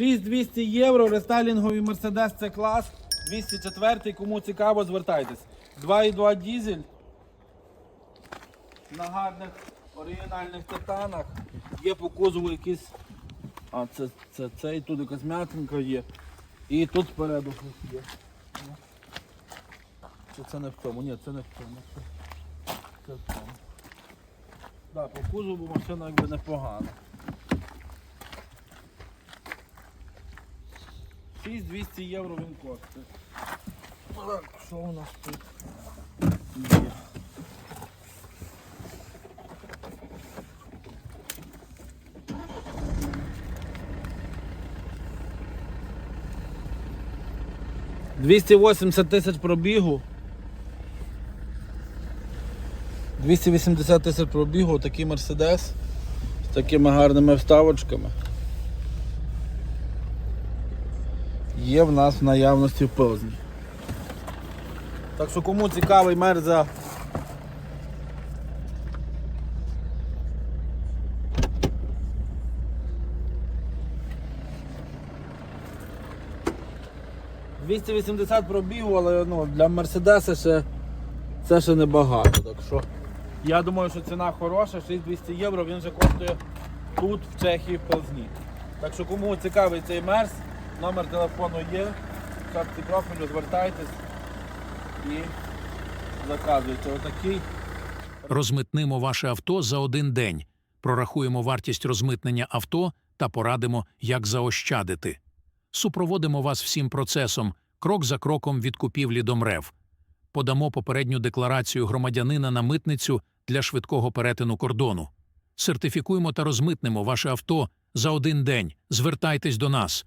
6200 євро, рестайлінговий Mercedes C клас, 204, кому цікаво, звертайтесь. 2,2 дізель на гарних оригінальних титанах. Є по кузову якісь. А, це, це, це і тут якась м'ятинка є. І тут спереду є. Чи це не в цьому? Ні, це не в цьому. Це, це в цьому. Да, по кузову машина якби непогана. 6200 євро він коштує. Так, що у нас тут є? Двісті вісімдесят тисяч пробігу. 280 тисяч пробігу, такий Мерседес з такими гарними вставочками. Є в нас в наявності в Пилзні. Так що кому цікавий мерза. ...280 пробігу, але ну, для Мерседеса ще це ще небагато. Так що я думаю, що ціна хороша, 6200 євро, він вже коштує тут, в Чехії, в Пилзні. Так що кому цікавий цей мерз, номер телефону є, в шапці профілю, звертайтесь і заказуйте. Отакий. Розмитнимо ваше авто за один день, прорахуємо вартість розмитнення авто та порадимо, як заощадити. Супроводимо вас всім процесом, крок за кроком від купівлі до МРЕВ. Подамо попередню декларацію громадянина на митницю для швидкого перетину кордону. Сертифікуємо та розмитнемо ваше авто за один день. Звертайтесь до нас.